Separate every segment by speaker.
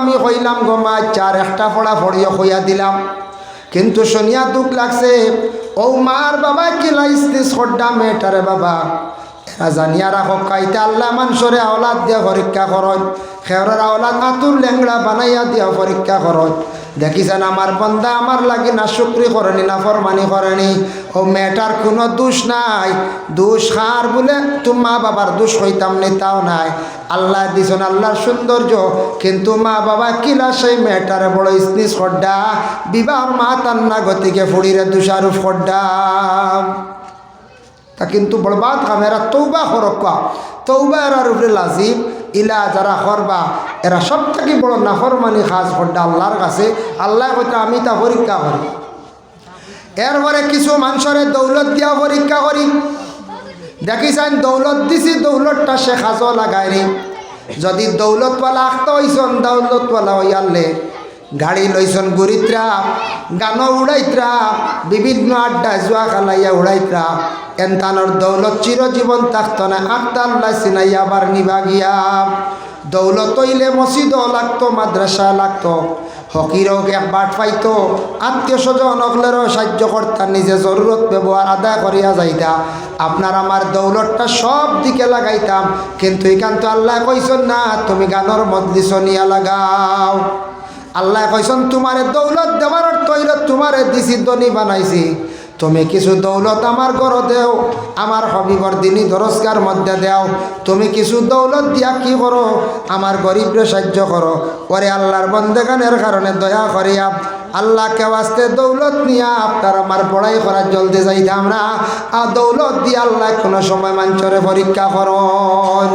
Speaker 1: আমি হইলাম গমা চার একটা ফড়া ফড়িয়ে হইয়া দিলাম। কিন্তু শুনিয়া দুঃখ লাগছে, ও মার বাবা, কি লাইসতে সড্ডা মেয়েটারে বাবা। এরা জানিয়া রাখক কাইতে আল্লাহ মানুষরে আওলাদ দিয়া পরীক্ষা করত খেয়রের আওলাদ আতুর লেংড়া বানাইয়া দিয়া পরীক্ষা করত দেখিছেন আমার বন্দা আমার লাগি না শুক্রি করেনি, না ফরমানি করেনি। ও মেয়েটার কোনো দোষ নাই। দোষ হার বলে তুম মা বাবার দোষ হইতাম নি, তাও নাই। আল্লাহ দিছেন আল্লাহর সৌন্দর্য। কিন্তু মা বাবা কিলা সেই মেয়েটারে বড় স্নিস খড্ডা? বিবাহ মা তান্না গতিকে ফুড়িরে দুষারুফ খড্ডা। তা কিন্তু বরবাদ কাম এরা তৌবা হরক্কা তৌবা এরার উপরে লাজিম। ইলা যারা করবা, এরা সব থেকে বড় নাফরমানি খাস হড্ডা আল্লাহর কাছে। আল্লাহ হয়তো আমি তা পরীক্ষা করি। এরপরে কিছু মানুষের দৌলত দিয়া পরীক্ষা করি। দেখিছেন, দৌলত দিছি, দৌলতটা সে খাজ লাগাই রে যদি দৌলতওয়ালা আঁকতে হইছন দৌলতওয়ালা হইয়ালে গাড়ি লইছন গুরিত্রা, গান উড়াইত্রা, বিভিন্ন আড্ডা জুয়া খালাইয়া উড়াইত্রা। এনতানোর দৌলত চিরজীবন থাকত না আক্তাল্লা সিনাইয়া আবার নিবা গিয়া দৌলত হইলে মসজিদও লাগতো, মাদ্রাসা লাগতো। হকিরও বাট পাইতো, আত্মীয় স্বজন অগলেরও সাহায্য করতাম নিজে জরুরত ব্যবহার আদায় করিয়া যাইতা। আপনার আমার দৌলতটা সব দিকে লাগাইতাম, কিন্তু এখান তো আল্লাহ কইসন না, তুমি গানর মজলিস নিয়া লাগাও। আল্লাহ কইসন, তোমারে দৌলত দেওয়ার অর্থ হইল তোমারে দিছি দনি বানাইছি। তুমি কিছু দৌলত আমার ঘর দেও, আমার হবিবর দিনী দরস্কার মধ্যে দেও। তুমি কিছু দৌলত দিয়া কি করো? আমার গরিবরে সাহায্য করো। পরে আল্লাহর বন্দেগানের কারণে দয়া করিয়া আল্লাহ কে আসতে দৌলত নিয়া আপনার আমার পড়াই করার জলদি যাইতাম না। আর দৌলত দিয়ে আল্লাহ কোনো সময় মাঞ্চরে পরীক্ষা করন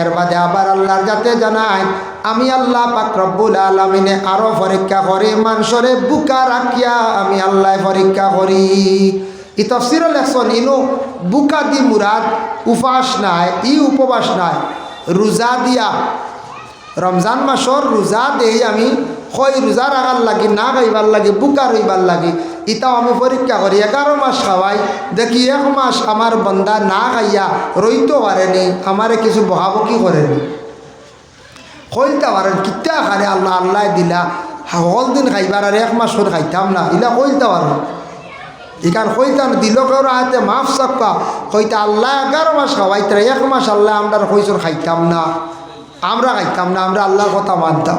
Speaker 1: এর বাদে আবার আল্লাহর যাতে জানায় আমি আল্লাহ পাক রব্বুল আলমিনে আরও পরীক্ষা করি, মানুষরে বুকা রাখিয়া আমি আল্লাহ পরীক্ষা করি। ই তফসির লেখছন ইনু বুকা দি মুরাদ উপাস নাই, ই উপবাস নাই, রোজা দিয়া। রমজান মাসর রোজা দেই আমি হয় রোজা রাখার লাগি, না খাইবার লাগে, বুকা রইবার লাগে, ইটাও আমি পরীক্ষা করি। এগারো মাস খাওয়াই, দেখি এক মাস আমার বন্দা না খাইয়া রইতে পারেনি, আমারে কিছু বহাবকি করেনি। কইতে পারেন, কিতা খারে আল্লাহ আল্লাহ দিলা। হল দিন খাইবার আর এক মাস করে খাইতাম না। ইলা কইতে পারেন। এখান কইতাম, দিল কেউ হাতে মাফ সাক্কা কইতে, আল্লাহ এগারো মাস খাওয়াইতে এক মাস আল্লাহ আমরা কইসর খাইতাম না। আমরা খাইতাম না, আমরা আল্লাহর কথা মানতাম।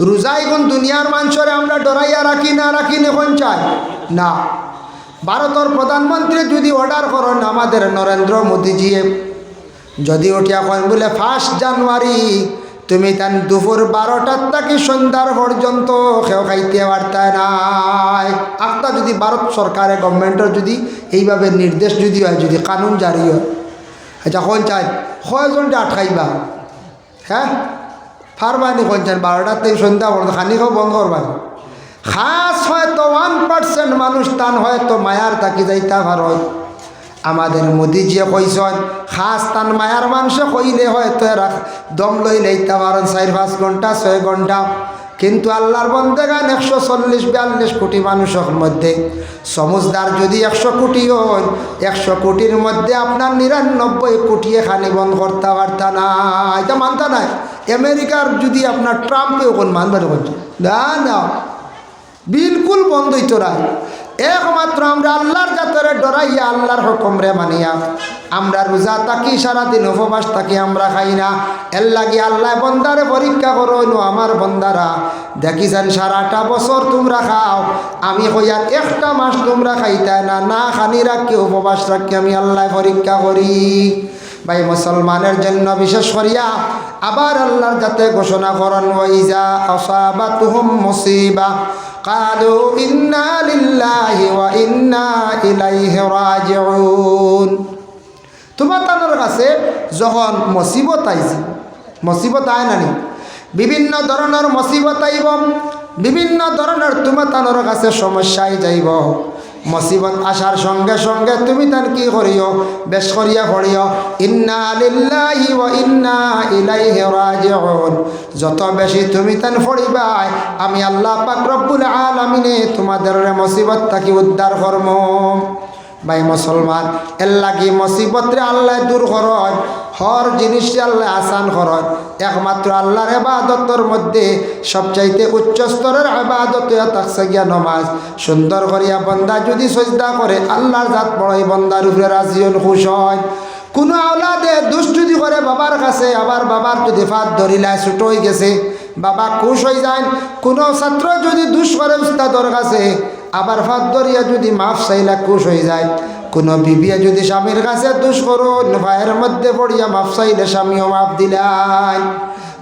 Speaker 1: রোজা এখন দুনিয়ার মানুষরে আমরা ডরাইয়া রাখি না রাখি এখন চাই? না। ভারতের প্রধানমন্ত্রী যদি অর্ডার করেন, আমাদের নরেন্দ্র মোদীজিয়ে যদি ওটিয়া কন বলে, ফার্স্ট জানুয়ারি, তুমি তান দুপুর বারোটার থেকে সন্ধ্যার পর্যন্ত কেউ খাইতে পারতায় নাই। একটা যদি ভারত সরকারের গভর্নমেন্টের যদি এইভাবে নির্দেশ যদি হয়, যদি কানুন জারি হয় আচ্ছা কোন চাই কয়জনটা আটকাইবা? হ্যাঁ? ফারবানি কোনছেন বারোটার থেকে সন্ধ্যা পর্যন্ত খানি খাও, বন্ধ করবানি খাস হয়তো ওয়ান পার্সেন্ট মানুষ তান হয়তো মায়ার তাকি যাইতা ভারত আমাদের মোদিজিয়ে কইসন, খাস তান মায়ার মানুষে কইলে হয়তো এরা দম লই লইতে পারেন চার পাঁচ ঘণ্টা, ছয় ঘণ্টা। কিন্তু আল্লাহর বন্দেগান একশো চল্লিশ, বিয়াল্লিশ কোটি মানুষের মধ্যে। সমুজদার যদি একশো কোটি হয় একশো কোটির মধ্যে আপনার নিরানব্বই কোটি এখানে বন্ধ করতে পারতা না। এটা মানতা নাই। আমেরিকার যদি আপনার ট্রাম্পেও কোন মানবার করছে না না। বিলকুল বন্ধ হইতো না। একমাত্র আমরা আল্লাহর জাতরে ডরাইয়া আল্লাহর হুকুমরে মানিয়া। আমরা রোজা থাকি, সারাদিন উপবাস থাকি, আমরা খাই না। এর লাগি আল্লাহ বন্দারে পরীক্ষা করো নো আমার বন্দারা। দেখিছেন সারাটা বছর তোমরা খাও, আমি কইয়ার একটা মাস তোমরা খাইতে না না খানি রাখি, উপবাস রাখি আমি আল্লাহ পরীক্ষা করি। ভাই, মুসলমানের জন্য বিশেষ করিয়া আবার আল্লাহর যাতে ঘোষণা করেন, ওয়াইজা আসাবা তুহুম মুসিবা। কালু ইন্না লিল্লাহি ওয়া ইন্না ইলাইহি রাজিউন। তোমার তাদের কাছে যখন মুসিবত আইছে, মুসিবত আয় নানি বিভিন্ন ধরনের মুসিবত আইব, বিভিন্ন ধরনের তোমার তানোর কাছে সমস্যায় যাইব। মসিবত আসার সঙ্গে সঙ্গে তুমি তার কি করিও? বেশ করিয়া করিও ইন্না লিল্লাহি ওয়া ইন্না ইলাইহি রাজিউন। যত বেশি তুমি তান ফড়িবাই আমি আল্লাহ পাক রব্বুল আলামিনে তোমাদের মুসিবত থাকি উদ্ধার করম। ভাই মুসলমান, এর লাগি মুসিবতরে আল্লাহ দূর করয় হর জিনিসটি আল্লাহ আসান করেন। একমাত্র আল্লাহর এবাদতর মধ্যে সবচাইতে উচ্চ স্তরের আবাদত থাকছে গিয়া নমাজ। সুন্দর করিয়া বন্দা যদি সজদা করে, আল্লাহর জাত পড়াই বন্দার উপরে রাজিয়ন খুশ হয় কোনো আওলাদে দুষ্টুদি করে বাবার কাছে, আবার বাবার যদি ফাঁদ ধরিলায়, ছুটো হয়ে গেছে, বাবা খুশ হয়ে যায়। কোনো ছাত্র যদি দুষ করে উস্তাদর কাছে, আবার ফাঁদ ধরিয়া যদি মাফ চাইলা খুশ হয়ে যায়। কোনো বিবিয়া যদি স্বামীর কাছে দুষ করো ভাইয়ের মধ্যে পড়িয়া মাফ চাইলে স্বামীও মাফ দিলাই।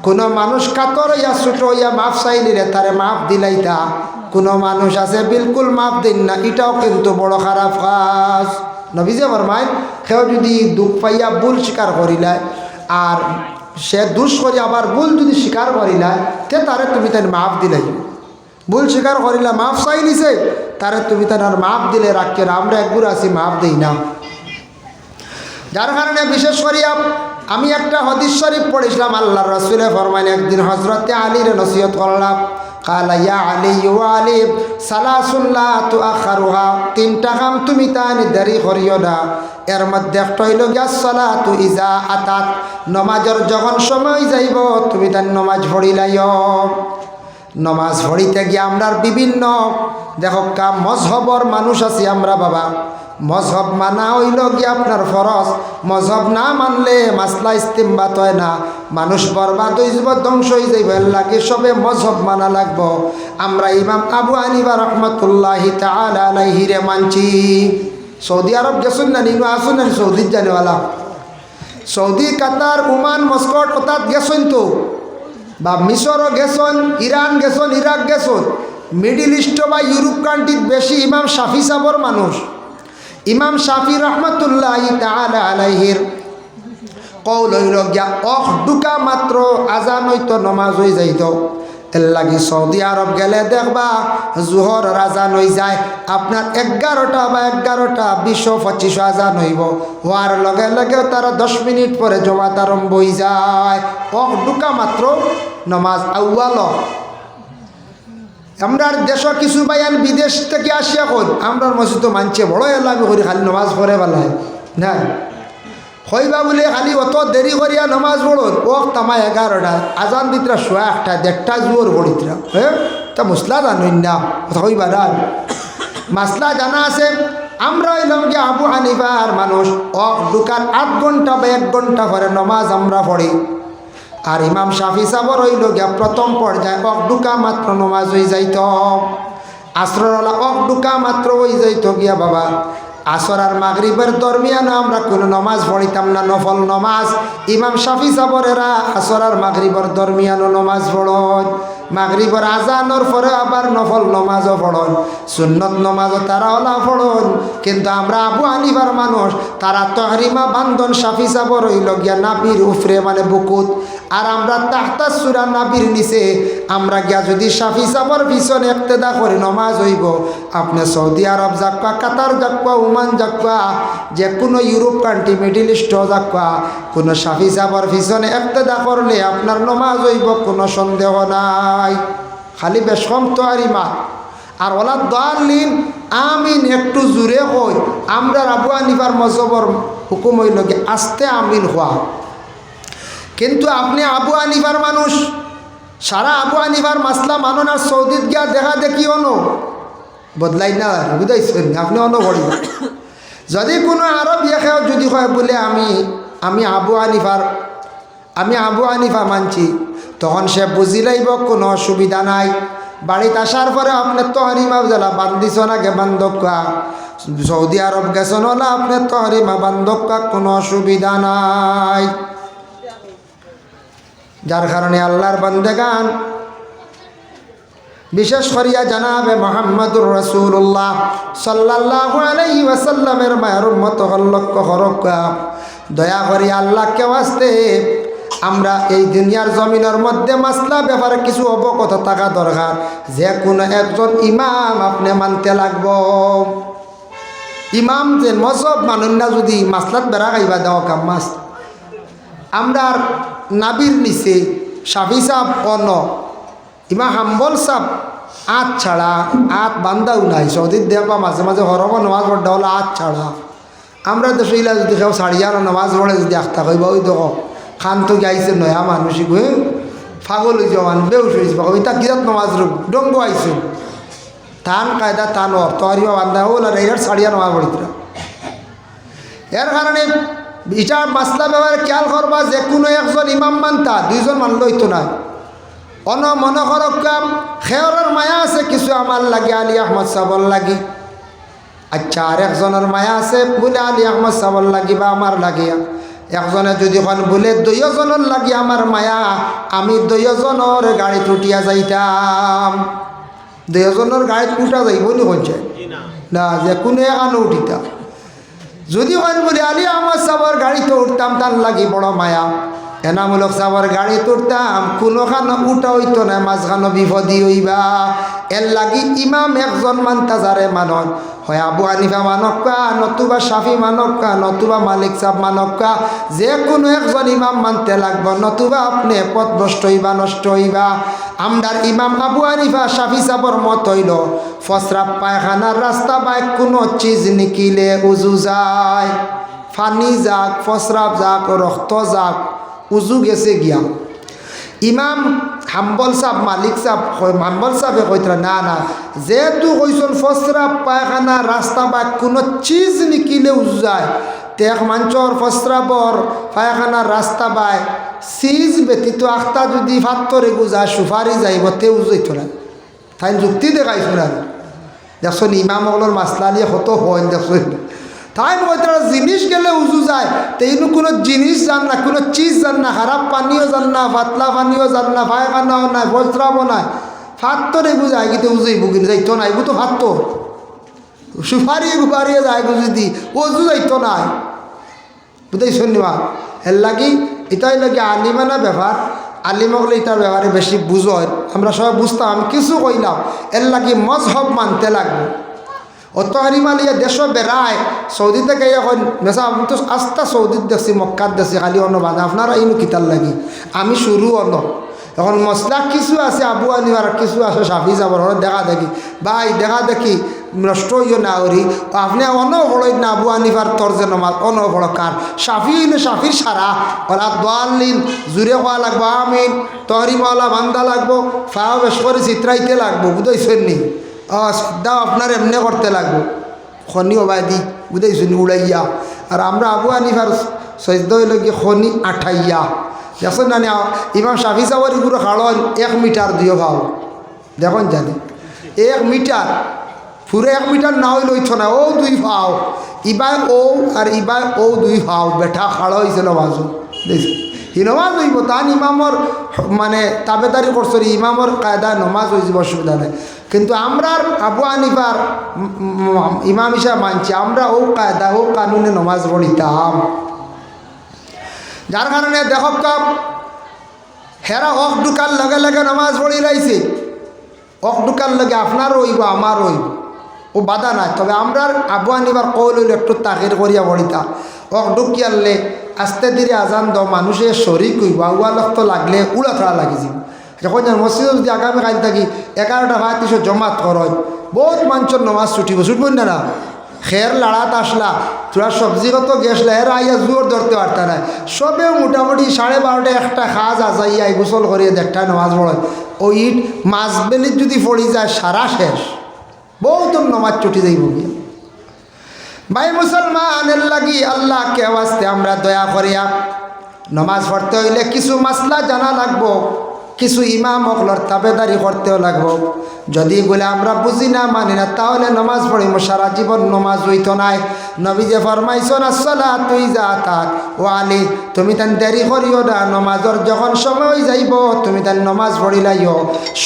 Speaker 1: কোনো মানুষ কাতর ইয়া ছোটো ইয়া মাফ চাইলিলে তারে মাফ দিলাইতা। কোনো মানুষ আছে বিলকুল মাফ দিন না, এটাও কিন্তু বড় খারাপ কাজ। নবীজে ফরমায়, সেও যদি দুঃখ পাইয়া ভুল স্বীকার করিলায়, আর সে দুষ করি আবার ভুল যদি স্বীকার করিলায়, তে তারে তুমি তাই মাফ দিলাই। ভুল স্বীকার করিলা, মাফ চাই নিছে তারে তুমি তার মাফ দিলে রাখকে আমরা একগুলো আছি মাপ দিই না। যার কারণে বিশেষ করিয়া আমি একটা হদিস শরীফ পড়েছিলাম আল্লাহ রসুলে ফরমাইন একদিন হজরতে আলীর নসিহত করলাম। কালা, ইয়া আলী ইউ আলী সালাসুল্লাহ তু আখারুহা তিনটা কাম তুমি তানি দেরি করিও না। এর মধ্যে একটা হইল গিয়া সলা তু ইজা আতাত নমাজের যখন সময় যাইব, তুমি তার নমাজ পড়িলাইও। নমাজ পড়িতে গিয়ে আমরার বিভিন্ন, দেখো কা মজহবর মানুষ আছি আমরা বাবা। মজহব মানা হইল গিয়ে আপনার ফরজ। মজহব না মানলে মাসলা ইস্তিমবাত হয় না। মানুষ বরবাদ যাব ধ্বংস হয়ে যাইব। লাগে সবে মজহব মানা লাগব। আমরা ইমাম আবু আনিবা রহমতুল্লাহি তালাহিরে মানছি। সৌদি আরব গেছুন না নিনু? আসুন না সৌদির জানেওয়ালা। সৌদি, কাতার উমান মস্কট ওতাত গেছুন তো। বা মিশরও গেছন, ইরান গেছন, ইরাক গেছন, মিডিল ইস্ট বা ইউরোপ কান্ট্রিত বেশি ইমাম শাফি সাবর মানুষ। ইমাম শাফি রহমতুল্লাহ তাআলা আলাইহির কৌল হইল, গিয়া অখ ডুকা মাত্র আজান হইতো, নমাজ হয়ে যাইত। এর লাগি সৌদি আরব গেলে দেখবা, জুহর আজান হয়ে যায়, আপনার এগারোটা বা এগারোটা, বিশ, পঁচিশ আজান হইব। হওয়ার লগে লগে তারা দশ মিনিট পরে জমাত আরম্ভ হয়ে যায়। অখ ডুকা মাত্র নমাজ আউয়াল। আমরার দেশ কিছু বাইয়ান বিদেশ থেকে আসিয়া কই আমরার মসজিদ মানছে, বড় এলামি করি খালি নমাজ পড়ে বেলায় না। হইবা বলে খালি অত দেরি করিয়া নমাজ পড়ুন ও তামা এগারোটা, আজান দিতরা শোয়া একটা, দেড়টা জোর পড়িতরা। হ্যাঁ? তা মুসলা জানুন না, কথা কইবা না। মাসলা জানা আছে, আমরা হইলাম কি আবু হানিফার মানুষ, অ, দোকান আধ ঘণ্টা বা এক ঘণ্টা পরে নমাজ আমরা পড়ি। আর ইমাম শাফি সাবর হইল গিয়া প্রথম পর্যায়ে অক ডুকা মাত্র নমাজ হয়ে যাইত। আশ্রয়লা অক ডুকা মাত্র হয়ে যাইত গিয়া, বাবা, আসর আর মাগরিবের দরমিয়ান আমরা কোনো নমাজ পড়িতাম না, নফল নমাজ। ইমাম শাফি সাবরেরা, আসর আর মাগরীবর দরমিয়ানও নমাজ পড়ন মাগরিবর আজানোর পরে আবার নফল নমাজও পড়ন, সুন্নত নমাজও তারা ওলা পড়ন। কিন্তু আমরা আবু আনিবার মানুষ, তারা তহরিমা বান্ধন সাফি সাবর হইল গিয়া নাবির উফরে মানে বুকুত। আর আমরা তাহতা সুরা নাবির নিচে, আমরা গিয়া যদি সাফি সাবর পিছনে একতেদা করি নমাজ হইব, আপনি সৌদি আরব যাক্কা কাতার যাক্কা উমান যাক্কা যে কোনো ইউরোপ কান্ট্রি, মিডিল ইস্ট যাক্কা কোনো সাফি সাবর পিছনে একতেদা করলে আপনার নমাজ হইব, কোনো সন্দেহ নাই খালি বেশ কম তো আরিমা আর ওলা দালিন আমিন একটু জুড়ে কই আমরা আবু আনিবার মজবর হুকুম হইল কি আস্তে আমিন হওয়া কিন্তু আপনি আবু আনিবার মানুষ, সারা আবু আনিবার মাসলা মানুন আর সৌদিত গিয়া দেখা দেখি অনো? বদলাই না বুঝাইছেন আপনি অনো ভরিব যদি কোনো আরব ইয়েখাও যদি হয় বলে আমি আমি আবু আনিফার আমি আবু আনিফা মানছি। তখন সে বুঝি লাইব কোনো অসুবিধা নাই। বাড়িতে আসার পরে আপনার তো হরিমা জ্বালা বান্ধিছ না গে বান্ধকা সৌদি আরব গেছেন না আপনার তো হরিমা বান্ধকা কোনো অসুবিধা নাই। যার কারণে আল্লাহর বন্দেগান। বিশেষ করিয়া জানাবে মোহাম্মদুর রসুল্লাহ সাল্লাহ আলাই ওয়াসাল্লামের মায়ের মত হল্লক্ষ হরক্কা দয়া করি আল্লাহকে আসতে আমরা এই দুনিয়ার জমিনের মধ্যে মাসলা ব্যাপারে কিছু অবগত থাকা দরকার। যে কোনো একজন ইমাম আপনি মানতে লাগব। ইমাম যে মসব মানুষ না যদি মাসলাত বেড়া খাইবা দেওয়া কাম মাস আমরার নাবির নিচে সাফি সাপ অন ইমা হাম্বল সাপ আত ছাড়া আত বান্দাও নাই। সৌদির দেবা মাঝে মাঝে হরব নমাজ পড়া হলো আত ছাড়া। আমরা দেশে ইলা যদি কেউ সাড়িয়ানো নামাজ পড়ে যদি আখতা কইব, ওই দেখো। খান তো গাইছে, নয়া মানুষ গয়ে ফাগল হয়েছে মান বেউস হয়েছে বাবা ইতা কিরাত নমাজ রূপ ডঙ্গ আইছে। তান কায়দা, তান অর্থ হারিবা বান্ধা হল আর এর সাড়িয়া নামাজ পড়িতরা এর কারণে এটা মাসলা ব্যবহার খেয়াল করবা যে কোনো একজন ইমাম মানতা দুইজন মানলই তো নাই অন মনে করক কাম খেয়রের মায়া আছে, কিছু আমার লাগে, আলী আহমদ সাবর লাগি। আচ্ছা আর একজনের মায়া আছে, বলে আলী আহমদ সাবর লাগি বা আমার লাগে। একজনে যদি কন বলে, দুইজনের লাগি আমার মায়া, আমি দুইজনের গাড়ি টুটিয়া যাইতাম। দুইজনের গাড়ি উঠা যাইব নি কনছে না, যে কোনে এখানে উঠিতাম যদি হয় বলে, আলি আমার সবার গাড়িতে উঠতাম, তার লাগি বড় মায়া। এনামূলক সাবর গাড়িতে উঠতাম কোনোখানো উঠা হইতো না, মাঝখানো বিপদী হইবা। এর লাগি ইমাম একজন মানতা। যারে মানন হয় আবু হানিফা মানক্কা নতুবা শাফি মানক্কা নতুবা মালিক সাহ মানক্কা যে কোনো একজন ইমাম মানতে লাগবো, নতুবা আপনি পথভ্রষ্ট হইবা, নষ্ট হইবা। আমদার ইমাম আবু হানিফা শাফি সাবর মত হইল, ফসরাব পায়খানার রাস্তা বাইক কোনো চিজ নিকিলে উজু যায়। ফানি যাক, ফসরাব যাক, রক্ত যাক উজু গেছে গিয়া। ইমাম হাম্বল সাহ মালিক সাহ হাম্বল সাহে কইতরা না না, যেহেতু কইসন ফসরা পায়খানা রাস্তা বা কোনো চিজ নিকিলে উজু যায়। তেক মাঞ্চর ফসরাবর পায়খানা রাস্তা বাই চিজ ব্যতীত আখতা যদি ফাত্তরে গুজা সুফারি যাইব, তে উজইত না। তাই যুক্তি দেখাইছিল আর দেখছেন ইমামগুলোর মাসলা নিয়ে কত হয় দেখছেন তাই মই তারা জিনিস গেলে উজু যায়। তেইনু কোনো জিনিস জান না, কোনো চিজ জান না, খারাপ পানিও জান না, পাতলা পানিও জান না পায়খানাও নাই বস্ত্রাবো নাই। ফাত্তরে বুঝায় কিন্তু উজুই বুকিন যাইতো নাই তো ফাত্তর সুপারিয়ে গুপারিয়ে যায় যদি অজু যাইতো নাই বুঝাই শুনিবা এর লাগি, এটাই লাগি আলিমানা ব্যাপার। আলিমকলে এটার ব্যাপারে বেশি বুঝয় আমরা সবাই বুঝতাম কিছু কইলাম। এর লাগি মজহব মানতে লাগবে। অত হারিমালিয়া দেশ বেড়ায় সৌদিতে গিয়ে এখন মেসা আমি তো আস্তা সৌদিত দেখছি মক্কাত দেখছি খালি অন্য বাধা আপনারা ইনু কিতার লাগি? আমি শুরু অন্য এখন মশলা কিছু আছে, আবু আনিবার কিছু আছে সাফি যাবর দেখা দেখি। ভাই দেখা দেখি নষ্ট হইও না ওরি আপনি অন বড়ই না আবু আনিবার তর্জে নমাজ অন বড় কার সাফি নে সাফির সারা ওলা দোয়ালিন জুড়ে হওয়া লাগবো, আমিন। তহরিমাওয়ালা বান্দা লাগবো। ফাও বেশ করে চিত্রাইতে লাগবো বুঝাইছেন নি? দাও, আপনার এমনি করতে লাগবো। খনি ওবাদি বুঝাইছেন উড়াইয়া। আর আমরা আবু আনিবার সৈদ্য হইল গিয়ে খনি আঠাইয়া। দেখছেন না ইমাম শাফি সাবর এগুলো খাড়ন এক মিটার দিও ভাও। দেখুন জানি। এক মিটার, পুরো এক মিটার না হইল না। ও দুই ভাও। ইবাই ও আর ইবাই ও দুই ভাও। বেঠা খাড়ো হয়েছে নমাজ দেখছি হি নমাজ হইব তান ইমামর মানে তাবেদারি করছে ইমামর কায়দায় নমাজ হয়ে যাব অসুবিধা নেই। কিন্তু আমরা আবু আনিবার ইমাম হিসাব মানছি আমরা ও কায়দা ও কানুনে নমাজ পড়িতাম যার কারণে দেখক কাপ হেরা অক ঢুকার লগে লগে নামাজ পড়ি লাইছে অক ঢুকার লগে আপনারও হইব আমার হইব। ও বাধা নাই। তবে আমরা আবু আনিবার কৌল হইল একটু তাকির করিয়া পড়িতা অক ঢুকিয়ারলে আস্তে ধীরে আজান দাও মানুষের শরিক হইব আউয়া লক্ত লাগলে উড়া ফেরা লাগি যাব। যখন মসজিদে যদি আগামী কাল থাকি এগারোটা ভাত তিসো জমাত করয় বহুত মানুষের নমাজ ছুটিব ছুটবেন না না? খের লাড়াত আসলা, তোরা সবজিগত গেছলা এরা আইয়া জোর ধরতে পারত না সবে মোটামুটি সাড়ে বারোটা একটা খাজ আজাইয়া গোসল করিয়ে দেখটা নামাজ পড়ে ও ইট মাছ বেলির যদি পড়ি যায়, সারা শেষ। বহুত নমাজ চুটি যাইব গিয়া। ভাই, মুসলমানের লাগি আল্লাহকে আওয়াজতে আমরা দয়া করিয়া, নমাজ পড়তে হইলে কিছু মাসলা জানা লাগবো। কিছু ইমাম অকলর তাবেদারি করতেও লাগবো। যদি বলে আমরা বুঝি না, মানি না, তাহলে নমাজ পড়িব সারা জীবন নমাজ হইতো নাই। নবী যে ফরমাইছ না চলা তুই যা থাক ও আলি, তুমি তান দেরি করিও না, নমাজর যখন সময় যাইব, তুমি তান নমাজ পড়িলাইও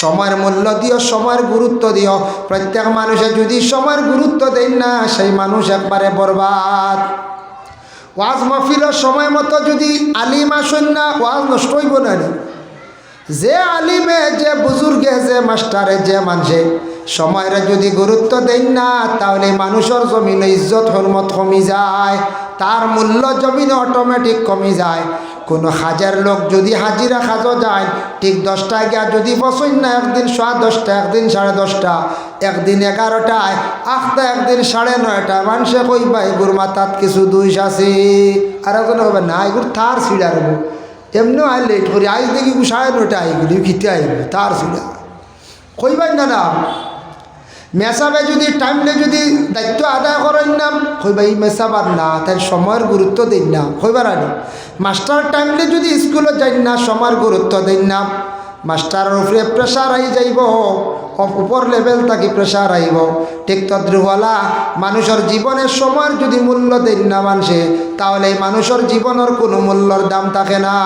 Speaker 1: সময়ের মূল্য দিও, সময়ের গুরুত্ব দিও। প্রত্যেক মানুষে যদি সময়ের গুরুত্ব দেন না, সেই মানুষ একবারে বরবাদ। ওয়াজ মফিলের সময় মতো যদি আলিম আসেন না, ওয়াজ নষ্ট হইব না যে আলিমে, যে বুজুর্গে, যে মাস্টারে, যে মানুষে সময়ের যদি গুরুত্ব দেন না, তাহলে মানুষের জমিনে ইজ্জত হরমত কমি যায়, তার মূল্য জমিনে অটোমেটিক কমি যায়। কোনো হাজার লোক যদি হাজিরা খাজো যায়, ঠিক দশটায় গিয়া যদি বসই না, একদিন সোয়া দশটা, একদিন সাড়ে দশটা, একদিন এগারোটায়, আখটা একদিন সাড়ে নয়টা, মানুষে কইবা এগুর মাথাত কিছু দুইশ আছে? আর একজন হবে না এগুর তার ছিড়া রব এমনিও আই লেট করি আজ দেখি সাড়ে নয়টা আইগুলি খিতে আইব, তার ছিড়া কইবাই না না মেসাবে যদি টাইমলে যদি দায়িত্ব আদায় করেন না কইবা এই মেসাবার না তাই সময়ের গুরুত্ব দিন না। কইবার আনি মাস্টার টাইমলে যদি স্কুলে যাই না, সময়ের গুরুত্ব দিন না, মাস্টারের উপরে প্রেশার আই যাইব। উপর লেভেল থাকি প্রেশার আইব ঠিক তদ্রুবলা মানুষের জীবনের সময়ের যদি মূল্য দেন না মানসে তাহলে মানুষের জীবনের কোনো মূল্যর দাম থাকে না।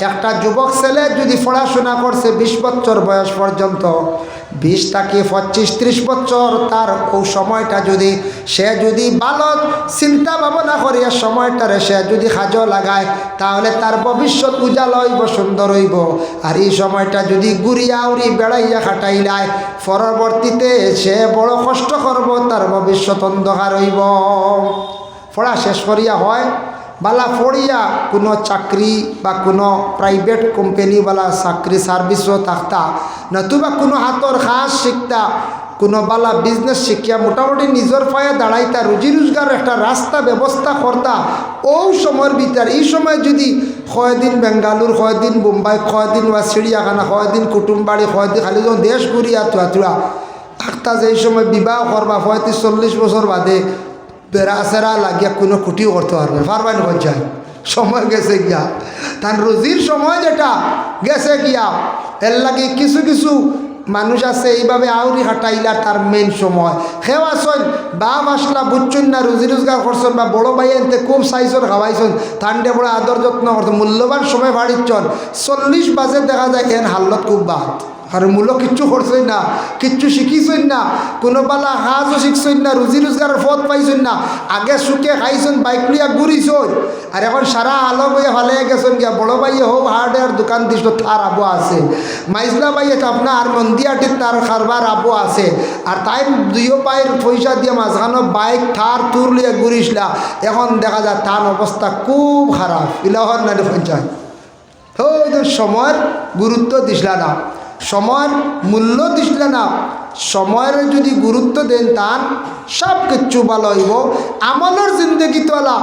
Speaker 1: একটা যুবক ছেলে যদি পড়াশোনা করছে বিশ বছর বয়স পর্যন্ত বিশ থেকে পঁচিশ ত্রিশ বছর? তার ও সময়টা যদি সে যদি ভালো চিন্তা ভাবনা করিয়া সময়টারে সে যদি সাজ লাগায়, তাহলে তার ভবিষ্যৎ উজাল হইব সুন্দর হইব। আর এই সময়টা যদি গুড়িয়া উড়ি বেড়াইয়া খাটাইলায় পরবর্তীতে সে বড় কষ্ট করব, তার ভবিষ্যৎ অন্ধকার হইব। পড়া শেষ করিয়া হয়। বালা পড়িয়া কোনো চাকরি বা কোনো প্রাইভেট কোম্পানিওয়ালা চাকরি সার্ভিসও থাকতা, নতুবা কোনো হাতর খাস শিখতা কোনো বালা বিজনেস শিখিয়া মোটামুটি নিজের পায়ে দাঁড়াইতা রুজি রোজগার একটা রাস্তা ব্যবস্থা করতা ও সময়ের ভিতর এই সময় যদি কয়দিন বেঙ্গালুর কয়দিন মুম্বাই, কয়দিন বা চিড়িয়াখানা কয়দিন কুটুমবাড়ি কয়দিন খালি যখন দেশ ঘুরিয়া থাকতা যে এই সময় বিবাহ করবা পঁয়ত্রিশ চল্লিশ বছর বাদে বেড়া সেরা লাগিয়া কোনো খুঁটিও করতে পারবে পারবেন পঞ্চায়েত সময় গেছে গিয়া। তার রুজির সময় যেটা গেছে গিয়া, এর লাগে কিছু কিছু মানুষ আছে, এইভাবে আউরি হাঁটাইলা তার মেন সময়। সেও আসন বাপ আসলা, বুঝছেন না, রুজি রোজগার করছেন বা বড় ভাই এনতে খুব চাইছন, খাওয়াইছেন ঠান্ডে বড় আদর যত্ন করছেন, মূল্যবান সময় বাড়িচ্ছন। চল্লিশ বাজে দেখা যায় এন হাল্লত খুব বাদ। আর মূল্য কিচ্ছু করছই না, কিচ্ছু শিখিছই না কোনো পালা হাজও শিখছই না রুজি রোজগারের পথ পাইছই না, আগে সুখে খাইছন, বাইক লিয়া ঘুরিছই আর এখন সারা আলো বইয়া ভালে গেছেন গিয়া, বড় ভাইয়ে হোক হার্ডওয়্যার দোকান দিস তার আবু আছে, মাইজলা ভাইয়ে আপনার মন্দিয়াটির তার খারবার আবু আছে আর তাই দুইও পায়ের পয়সা দিয়ে মাঝখানো বাইক থার তুর লিয়া ঘুরিসলা এখন দেখা যায় তার অবস্থা খুব খারাপ ইলাহর নারী পঞ্চায়েত। সময়ের গুরুত্ব দিসলা না। সময়ের মূল্য দিসলে না, সময়ের যদি গুরুত্ব দেন তান, সব কিচ্ছু ভালো হইব। আমলের জিন্দগি তোলা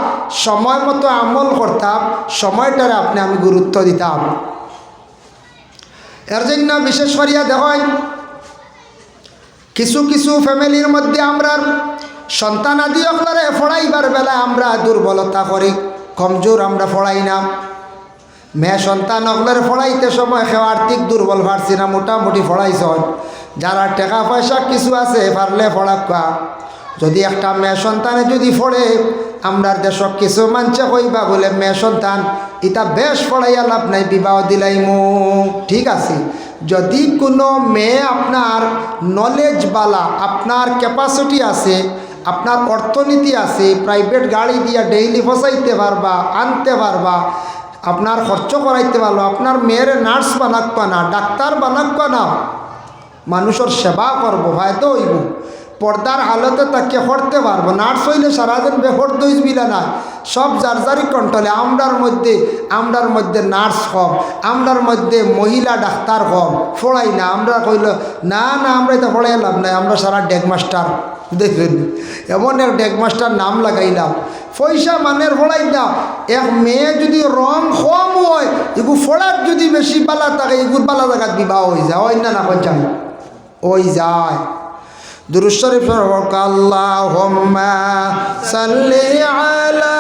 Speaker 1: সময় মতো আমল করতাম, সময়টারে আপনি আমি গুরুত্ব দিতাম। এর জন্য বিশেষ করিয়া দেখেন কিছু কিছু ফ্যামিলির মধ্যে আমরা সন্তান আদি আপনারা ফড়াইবার বেলায় আমরা দুর্বলতা করি, কমজোর আমরা ফড়াই না। মেয়ে সন্তান অগলের ফড়াইতে সময় সে আর্থিক দুর্বল পারছি না, মোটামুটি ফড়াইছন যারা টাকা পয়সা কিছু আছে পারলে ফড়াক্কা যদি একটা মেয়ে সন্তানে যদি ফড়ে আমরা দেশক কিছু মানছে কইবা বলে, মেয়ে সন্তান ইটা বেশ ফড়াইয়া লাভ নাই, বিবাহ দিলাই মু ঠিক আছে। যদি কোনো মেয়ে আপনার নলেজ বালা, আপনার ক্যাপাসিটি আছে, আপনার অর্থনীতি আছে প্রাইভেট গাড়ি দিয়া ডেইলি ফসাইতে পারবা, আনতে পারবা আপনার খরচ করাইতে পারল, আপনার মেয়ের নার্স বানাক না ডাক্তার বানাক না মানুষের সেবা করব হয়তো হইব। পর্দার হালতে তাকে হরতে পারব নার্স হইলে সারাদিন বেহর দইস বিলা না সব যার যারই কন্ট্রোলে আমরার মধ্যে আমরার মধ্যে নার্স কম আমরার মধ্যে মহিলা ডাক্তার কম ফোড়াই না। আমরা কইল, না না, আমরা এটা ফোড়াই লাভ নাই। আমরা সারা ডেক মাস্টার। দেখবেন এমন এক ডেক মাস্টার নাম লাগাইলাম। পয়সা মানের ফোড়াই না এক মেয়ে যদি রং কম হয়, এগু ফোড়ার যদি বেশি বালা থাকে এগুর বালা জায়গাত বিবাহ হয়ে যায়। ওই না না ওই যায়। দুরুশরীফ আল্লাহুম্মা সাল্লি আলা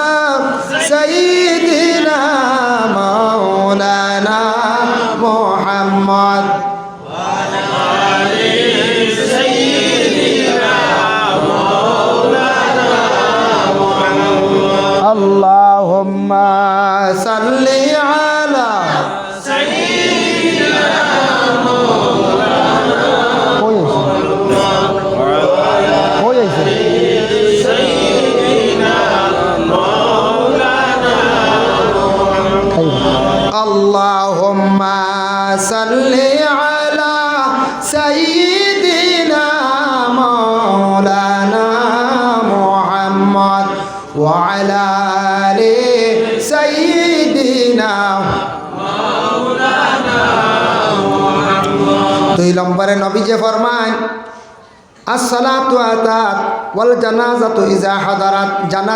Speaker 1: সাইয়্যিদিনা মাওলানা মুহাম্মদ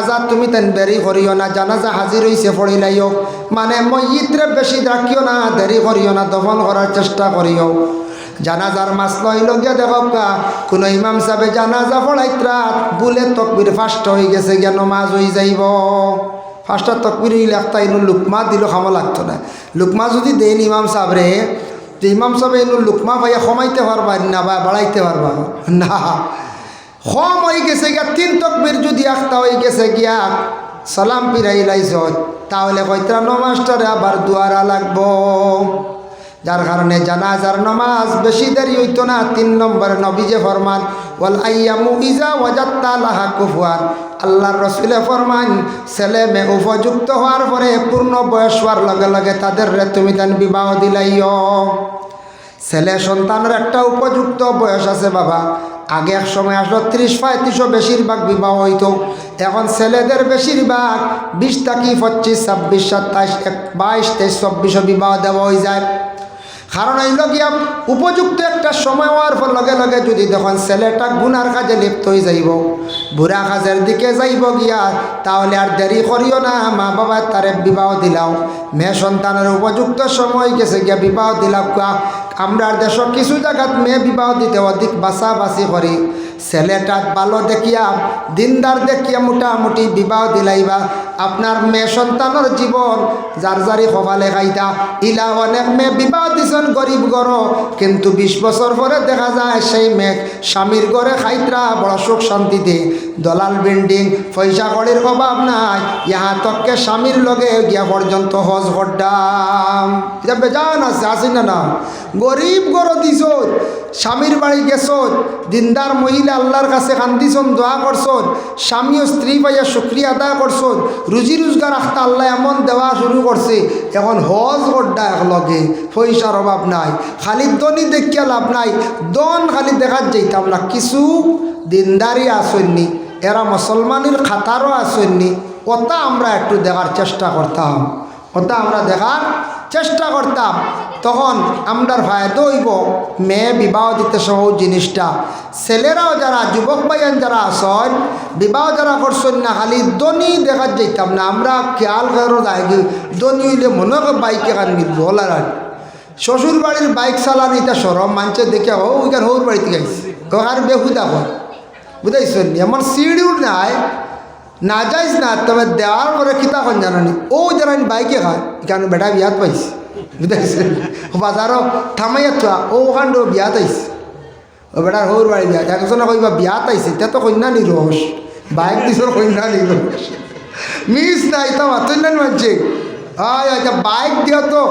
Speaker 1: জানাজা তুমি তেন দেরি করিও না, জানাজা হাজির হইছে পড়িলাইও মানে মইয়িত্রে বেশি রাখিও না দেরি করিও না, দফন করার চেষ্টা করিও। জানাজার মাস লইল গিয়া দেখো কা, কোনো ইমাম সাহেবে জানাজা পড়াইত রাত বুলে তকবির ফার্স্ট হয়ে গেছে গিয়া নমাজ হয়ে যাইব। ফার্স্টার তকবির একটা ইনু লুকমা দিল খামো লাগতো না। লুকমা যদি দেন ইমাম সাহেবরে তো ইমাম সাহেব এনু লুকমা ভাইয়া কমাইতে পারবা না বা বাড়াইতে পারবা না। কম হয়ে গেছে গিয়া, তিন তকবির যদি একটা হয়ে গেছে গিয়া সালাম পিরাই লাইছ তাহলে কইতরা নমাজটারে আবার দুয়ারা লাগবো। যার কারণে জানাজার নমাজ বেশি দেরি হইতো না, তিন নম্বরে নবীজে ফরমান, ওয়াল আইয়ামু ইজা ওয়াজাত্তা লাহা কুফুয়ান। আল্লাহর রসুলে ফরমান, ছেলে মেয়ে উপযুক্ত হওয়ার পরে পূর্ণ বয়স হওয়ার লগে লগে তাদের রে তুমি তেন বিবাহ দিলাইও ছেলে সন্তানের একটা উপযুক্ত বয়স আছে বাবা আগে এক সময় আসলো ত্রিশ পঁয়ত্রিশও বেশিরভাগ বিবাহ হইতো। এখন ছেলেদের বেশিরভাগ বিশ থাকি পঁচিশ, ছাব্বিশ, সাতাইশ, এক, বাইশ, তেইশ, চব্বিশও বিবাহ দেওয়া হয়ে যায়। কারণ হইল গিয়া উপযুক্ত একটা সময় হওয়ার পর লগে লগে যদি দেখুন ছেলেটা গুনার কাজে লিপ্ত হয়ে যাইব, বুড়া কাজের দিকে যাইব গিয়া, তাহলে আর দেরি করিও না মা বাবা তারে বিবাহ দিলাও। মেয়ে সন্তানের উপযুক্ত সময় গেছে গিয়া বিবাহ দিলাম আমরা দেশ কিছু জায়গাত মেয়ে বিবাহ দিতে অধিক বাসা বাসি করি ছেলেটা ভালো দেখিয়া দিনদার দেখিয়া মোটামুটি বিবাহ দিলাইবা। আপনার মেয়ে সন্তানের জীবন যার যারি সফালে খাইতা ইলা অনেক মেয়ে বিবাহ দিছেন গরিব গর কিন্তু বিশ বছর পরে দেখা যায় সেই মেয়ে স্বামীর ঘরে খাইতরা বড় সুখ শান্তিতে। দলাল বিল্ডিং পয়সা কড়ির অভাব নাই ইহা তককে স্বামীর লগে গিয়া পর্যন্ত হজ হড্ডাম বেজান আছে আছে না না? গরিব গর দিছ স্বামীর বাড়ি গেছ দিনদার মহিলা আল্লাহর কাছে কান্দিছন দোয়া করছন স্বামী ও স্ত্রী পাইয়া শুক্রিয়া আদায় করছন রুজি রোজগার আখতা আল্লাহ এমন দেওয়া শুরু করছে এখন হজ গড্ডা একলগে পয়সার অভাব নাই, খালি দনি দেখিয়া লাভ নাই দন খালি দেখাত যাইতাম না, কিছু দিনদারি আসেননি এরা মুসলমানের খাতারও আসেননি ওটা আমরা একটু দেখার চেষ্টা করতাম ওটা আমরা দেখার চেষ্টা করতাম। তখন আমরার ফায়দা হইব মেয়ে বিবাহ দিতে সহ জিনিসটা। ছেলেরাও যারা, যুবক ভাইয়ান যারা আসন বিবাহ যারা করছেন না, খালি দনি দেখার যাইতাম না। আমরা খেয়াল করে যাই দনি হইলে মনে হয় বাইকে কান হলার শ্বশুর বাড়ির বাইক চালান এটা সরম মানছে দেখে, ও, ওইখানে হৌর বাড়িতে গাইছে আর বেহুদা কর বুঝাইছেন এমন সিঁড়িও নাই না যাইস না, তবে দেওয়ার পরে খিতা কন জানানি? ও যারা বাইকে খায়। কেন বেটা বিয়াত পাইস বুঝাইছে? বাজারও থামাইয়া থোৱা ও ওখান বিয়াত আইস ও বেটার হৌর বাড়ি বিয়া। একজনে কইবা বিয়াত আহিছে তে তো কন্যা নিরস বাইক দিছর কন্যা নিরস মিস নাই তো মাতন্যান মানছে হয় এটা বাইক দিয়ে তো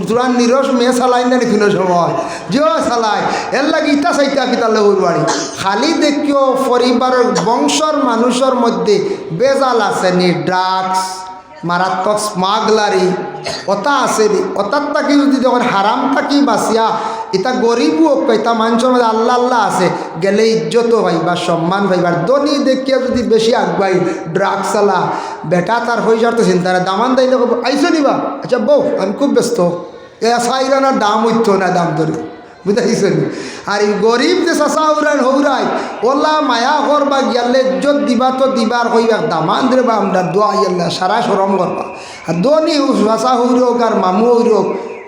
Speaker 1: তোরা নিরস মেয়ে চালাই না কোনো সময় জিও চালাই এর লাগে ইটা চাইতা কিতালে ওর বাড়ি খালি দেখিও পরিবারের বংশর মানুষের মধ্যে বেজাল আছে নি ড্রাগস মারাত্মক স্মাগলারি। ওটা আছে রে ওটার তাকি যদি যখন হারাম থাকি বাঁচিয়া এটা গরিব এটা মানুষের মধ্যে আল্লাহ আল্লাহ আছে, গেলে ইজ্জত পাইবা সম্মান পাইবার দনি দেখিয়া যদি বেশি আগবাই ড্রাগ চালা, বেটা তার পয়সার তো চিন্তা দামান কব আইসো নিবা আচ্ছা বউ আমি খুব ব্যস্ত। এ সাইরানার দাম হইতো না দাম ধরে বুঝাইছেন? আর এই গরিব যে চাচা উড়ান হৌরাই, ওলা মায়া করবা গিয়ালে যত দিবা তো দিবার কইবা, দামান দেবা আমরা দোয়া ইয়াল্লা সারা সরম করবা। আর দনি চাচা হৌরক আর মামু হৌরক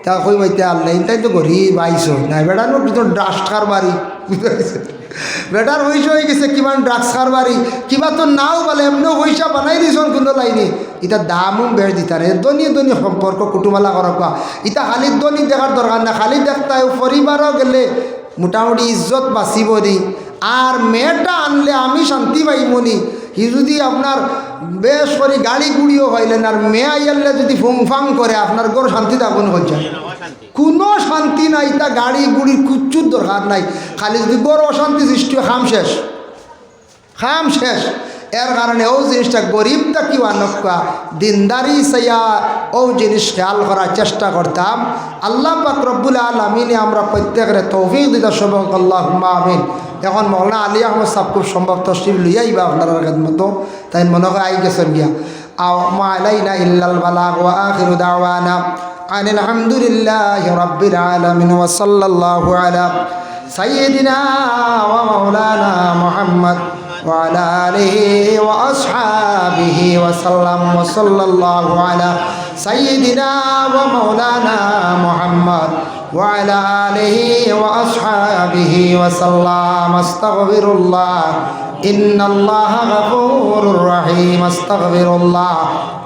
Speaker 1: তা কইবা ইতে আল্লাহ ইতাই তো গরিব আইসো নাই বেড়ানো তো ডাস্ট কারবারি বেটার হইস হয়ে গেছে, কিমান ড্রাগস কারবারি কিবা তো নাও বলে এমনিও পয়সা বানাই দিছন কিন্তু লাইনি। ইটা দামও বেশ দিতারে দনি দনি সম্পর্ক কুটুমালা করক ইটা খালি দনি দেখার দরকার না খালি দেখতাই পরিবারও গেলে মোটামুটি ইজ্জত বাঁচিব দি। আর মেয়েটা আনলে আমি শান্তি পাইমনি। হি যদি আপনার বেশ করে গাড়ি গুড়িও হইলেন, আর মেয়া এলে যদি ফুং ফাং করে, আপনার গড় শান্তি থাকুন হচ্ছে। কোনো শান্তি নাই, তা গাড়ি গুড়ির কুচ্ছুর দরকার নাই। খালি যদি বড় অশান্তি সৃষ্টি হয়, খাম শেষ। খাম শেষ। এর কারণে ও জিনিসটা গরিবটা কি আনকা দিনদারি সাইয়া ও জিনিস খেয়াল করার চেষ্টা করতাম আল্লাহ পাক রব্বুল আলমিনে আমরা প্রত্যেকের তৌফিক দিতে সবক আল্লাহ আমিন এখন মৌলানা আলী আহমদ সাহ খুব সম্ভব তসিব লইয়াইবা আপনার মতো তাই মনে হয় আই গেছেন গিয়া আও মা আলাইনা ইল্লাল বালাগ ওয়া আখিরু দাওয়ানা عن الحمد لله رب العالمين وصلى الله على سيدنا ومولانا محمد وعلى آله وأصحابه وسلم وصلى الله على سيدنا ومولانا محمد وعلى آله وأصحابه وسلم استغفر الله إن الله غفور رحيم استغفر الله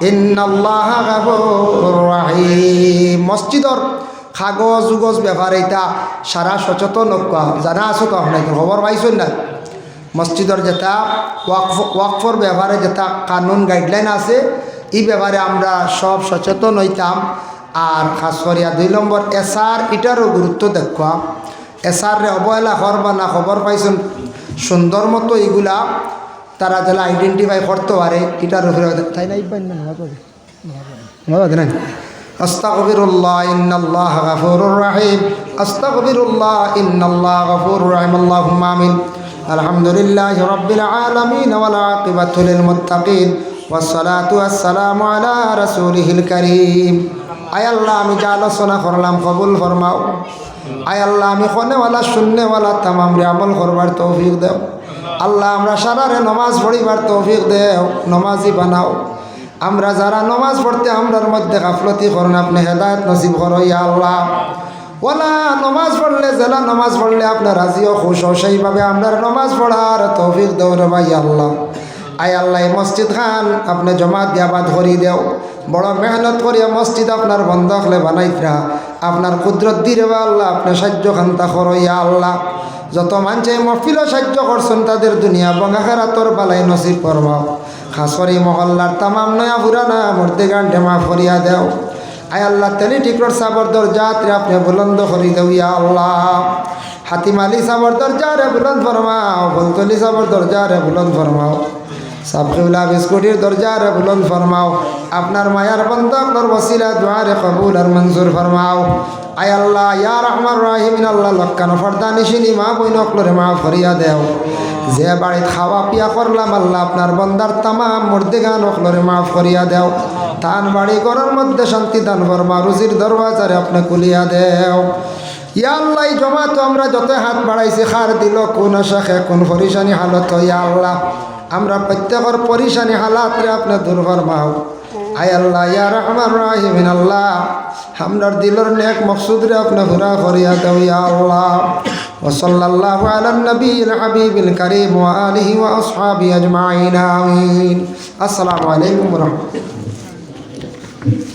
Speaker 1: إن الله غفور رحيم مسجد খাগজ উগজ ব্যাপার এটা সারা সচেতন জানা আছো তো আপনাকে খবর পাইছেন না মসজিদর যেটা ওয়াকফ ওয়াকফর ব্যাপারে যেটা কানুন গাইডলাইন আছে এই ব্যাপারে আমরা সব সচেতন হইতাম আর খাস করিয়া দুই নম্বর এসার এটারও গুরুত্ব দেখা এসারে অবহেলা করবা না খবর পাইছেন সুন্দর মতো এগুলা তারা যারা আইডেন্টিফাই করতে পারে এটার উপরে তাই না ইব্বান না নমাজ পড়ে নমাজ পড়ে না أستغفر الله إن الله غفور رحيم أستغفر الله إن الله غفور رحيم اللهم آمين আলহামদুলিল্লাহ রবিল আলমিন ওয়ালাকিবাতুল মুত্তাকিন ওয়াসসালাতু আসসালামু আলা রাসূলিহিল কারীম। আয় আল্লাহ, আমি যা আলোচনা করলাম কবুল ফরমাও। আয় আল্লাহ, আমি খনেওয়ালা শূন্যওয়ালা তামাম আমল করবার তৌফিক দেও। আল্লাহ, আমরা সারারে নমাজ পড়িবার তৌফিক দেও নমাজি বানাও। আমরা যারা নমাজ পড়তে আমরার মধ্যে গাফলতি করেন, আপনি হেদায়ত নসিব করো, ইয়া আল্লাহ। ওলা নমাজ পড়লে, জেলা নমাজ পড়লে আপনার রাজিও খুশ হো সেইভাবে আপনার নমাজ পড়ার তৌফিক দৌড় ভাই আল্লাহ। আয় আল্লাহ মসজিদ খান, আপনি জমা দিয়া বাদ করি দেও। বড় মেহনত করিয়া মসজিদ আপনার বন্ধ হলে বানাইতরা আপনার কুদরত বা আল্লাহ, আপনি সাহায্য খান্তা করো ইয়া আল্লাহ। যত মানছে মফিলও সাহায্য করছেন, তাদের দুনিয়া বঙ্গাখারা তোর বালাই নসিব করবাও। খাসরি মহল্লার তামাম নয়া পুরানা মূর্তি গান ঢেমা ফরিয়া দেও। আয় আল্লাহ তেলি টিকর সাবর দরজাত রে আপনি বুলন্দ করি দেও ইয়া আল্লাহ। হাতিমালি সাবর দরজা রে বুলন্দ ফরমাও, ফুলতলি সাবর দরজা রে বুলন্দ ফরমাও। সাবকিউলা বিস্কুটির দরজা রে বুলন্দ ফরমাও। আপনার মায়ার বন্ধ, আপনার বসিলা দুয়ারে কবুল আর মঞ্জুর ফরমাও। আয় আল্লাহ, ইয়া রহমান রাহিমিন, আল্লাহ লক্কানো ফর্দা নিশিনি মা বইন অকলরে মা ফরিয়া দেও। যে বাড়িত খাওয়া পিয়া করলাম, আল্লাহ আপনার বন্দার তামাম মর্দে গান অকলরে মা ফরিয়া দেও। তান বাড়ি করার মধ্যে শান্তি দান ফরমা রুজির দরওয়াজারে আপনি কুলিয়া দেও। ইয়া আল্লাহ জমা তো আমরা যত হাত বাড়াইছি, খার দিল, কোন শাখে কোন পরিশানি হালত, ইয়া আল্লাহ। আমরা প্রত্যেকের পরিশানি হালাতরে আপনি দূর ফরমাও। আয় আল্লাহ, ইয়া রহমান রাহিমিন, আল্লাহ। আমরার দিলর নেক মকসুদ রে আপনি পুরা করিয়া দাও, ইয়া আল্লাহ। وصلى الله على النبي الحبيب الكريم وآله وأصحابه أجمعين. آمين. السلام عليكم ورحمة الله.